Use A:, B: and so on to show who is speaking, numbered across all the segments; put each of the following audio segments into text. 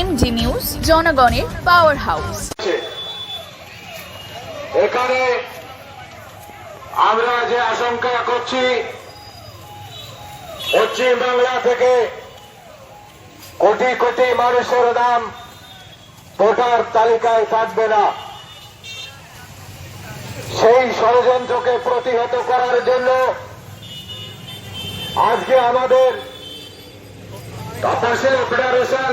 A: MG news, জনগণের power house
B: এখানে আমরা যে আশঙ্কা করছি, পশ্চিম বাংলা থেকে কোটি কোটি মানুষের নাম ভোটার তালিকায় থাকবে না। সেই ষড়যন্ত্রকে প্রতিহত করার জন্য আজকে আমাদের ফেডারেশন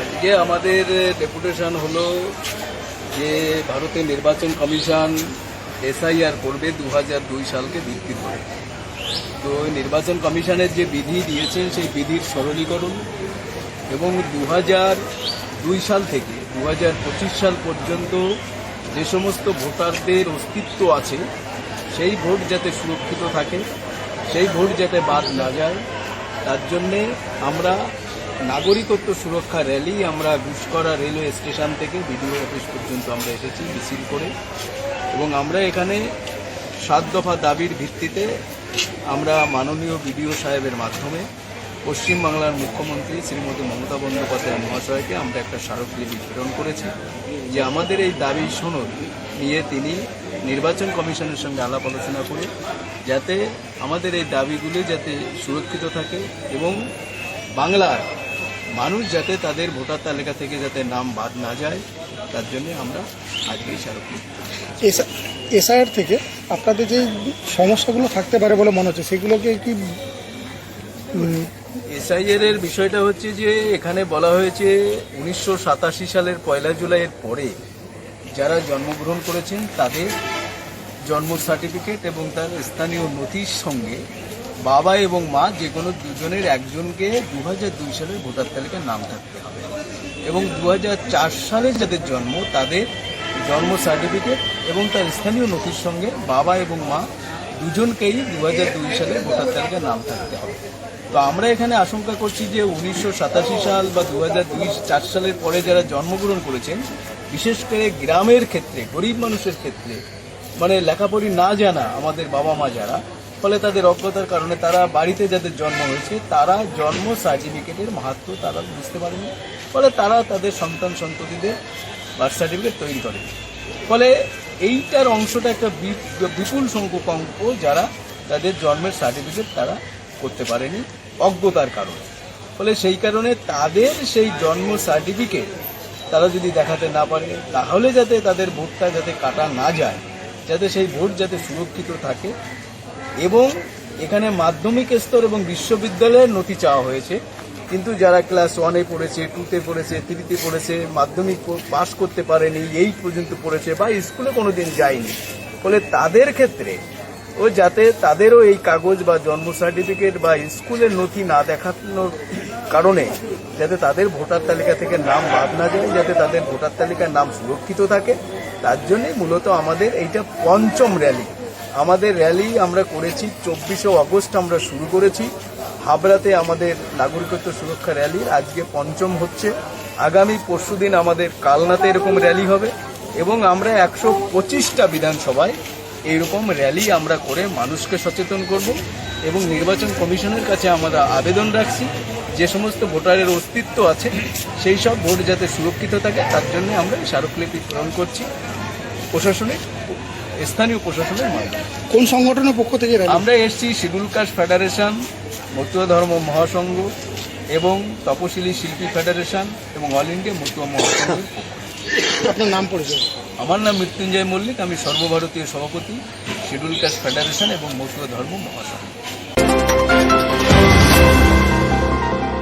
C: আজকে আমাদের ডেপুটেশন হলো যে ভারতের নির্বাচন কমিশন এসআইআর করবে দু দুই সালকে ভিত্তি করে। তো নির্বাচন কমিশনের যে বিধি দিয়েছেন, সেই বিধির সরলীকরণ এবং দু দুই সাল থেকে দু সাল পর্যন্ত যে সমস্ত ভোটারদের অস্তিত্ব আছে, সেই ভোট যাতে সুরক্ষিত থাকে, সেই ভোট যাতে বাদ না যায়, তার জন্যে আমরা নাগরিকত্ব সুরক্ষা র্যালি আমরা ঘুষকরা রেলওয়ে স্টেশন থেকে বিডিও অফিস পর্যন্ত আমরা এসেছি মিছিল করে। এবং আমরা এখানে সাত দফা দাবির ভিত্তিতে আমরা মাননীয় বিডিও সাহেবের মাধ্যমে পশ্চিমবাংলার মুখ্যমন্ত্রী শ্রীমতী মমতা বন্দ্যোপাধ্যায় মহাশয়কে আমরা একটা স্মারকলিপি প্রেরণ করেছি যে আমাদের এই দাবি সনদ নিয়ে তিনি নির্বাচন কমিশনের সঙ্গে আলাপ আলোচনা করে যাতে আমাদের এই দাবিগুলি যাতে সুরক্ষিত থাকে এবং বাংলার মানুষ যাতে তাদের ভোটার তালিকা থেকে যাতে নাম বাদ না যায়, তার জন্য আমরা আজকে স্মারকলিপি
D: এসআইআর থেকে আপনাদের যে সমস্যাগুলো থাকতে পারে বলে মনে হচ্ছে, সেগুলোকে কি
C: এসআইআর এর বিষয়টা হচ্ছে যে, এখানে বলা হয়েছে উনিশশো সাতাশি সালের পয়লা জুলাইয়ের পরে যারা জন্মগ্রহণ করেছেন, তাদের জন্ম সার্টিফিকেট এবং তার স্থানীয় নথির সঙ্গে বাবা এবং মা যে কোনো দুজনের একজনকে দু দুই সালের ভোটার তালিকায় নাম থাকতে হবে এবং দু সালে যাদের জন্ম, তাদের জন্ম সার্টিফিকেট এবং তার স্থানীয় নথির সঙ্গে বাবা এবং মা দুজনকেই দু হাজার দুই সালে ভোটার তালিকায় নাম থাকতে হবে। তো আমরা এখানে আশঙ্কা করছি যে উনিশশো সাতাশি সাল বা দু হাজার দুই চার সালের পরে যারা জন্মগ্রহণ করেছেন, বিশেষ করে গ্রামের ক্ষেত্রে, গরিব মানুষের ক্ষেত্রে মানে লেখাপড়ি না জানা আমাদের বাবা মা যারা, ফলে তাদের অজ্ঞতার কারণে তারা বাড়িতে যাদের জন্ম হয়েছে, তারা জন্ম সার্টিফিকেটের মাহাত্ম তারা বুঝতে পারেনি, ফলে তারা তাদের সন্তান সন্ততিদের বার্থ সার্টিফিকেট তৈরি করে ফলে এইটার অংশটা একটা বিপুল সংখ্যক অঙ্ক যারা তাদের জন্মের সার্টিফিকেট তারা করতে পারেনি অজ্ঞতার কারণে। ফলে সেই কারণে তাদের সেই জন্ম সার্টিফিকেট তারা যদি দেখাতে না পারে, তাহলে যাতে তাদের ভোটটা যাতে কাটা না যায়, যাতে সেই ভোট যাতে সুরক্ষিত থাকে এবং এখানে মাধ্যমিক স্তর এবং বিশ্ববিদ্যালয়ের নথি চাওয়া হয়েছে। কিন্তু যারা ক্লাস ওয়ানে পড়েছে, টুতে পড়েছে, থ্রিতে পড়েছে, মাধ্যমিক পাস করতে পারেনি, এই পর্যন্ত পড়েছে বা স্কুলে কোনো দিন যায়নি, ফলে তাদের ক্ষেত্রে ও যাতে তাদেরও এই কাগজ বা জন্ম সার্টিফিকেট বা স্কুলের নথি না দেখানোর কারণে যাতে তাদের ভোটার তালিকা থেকে নাম বাদ না যায়, যাতে তাদের ভোটার তালিকার নাম সুরক্ষিত থাকে, তার জন্যই মূলত আমাদের এইটা পঞ্চম র্যালি। আমাদের র্যালি আমরা করেছি, চব্বিশে অগস্ট আমরা শুরু করেছি। হাবড়াতে আমাদের নাগরিকত্ব সুরক্ষা র্যালি। আজকে পঞ্চম হচ্ছে। আগামী পরশুদিন আমাদের কালনাতে এরকম র্যালি হবে এবং আমরা একশো পঁচিশটা বিধানসভায় এইরকম র্যালি আমরা করে মানুষকে সচেতন করব এবং নির্বাচন কমিশনের কাছে আমরা আবেদন রাখছি। যে সমস্ত ভোটারের অস্তিত্ব আছে সেই সব ভোট যাতে সুরক্ষিত থাকে তার জন্য আমরা স্মারকলিপি প্রেরণ করছি প্রশাসনিক স্থানীয় প্রশাসনের মাধ্যমে।
D: কোন সংগঠনের পক্ষ থেকে
C: আমরা এসছি শিডিউল কাস্ট ফেডারেশন মতুয়া ধর্ম মহাসংঘ এবং তপশিলি শিল্পী ফেডারেশন এবং অল ইন্ডিয়া মতুয়া মহাসংঘের
D: আপনার নাম পরিচয়।
C: আমার নাম মৃত্যুঞ্জয় মল্লিক আমি সর্বভারতীয় সভাপতি শিডিউল কাস্ট ফেডারেশন এবং মতুয়া ধর্ম মহাসংঘ।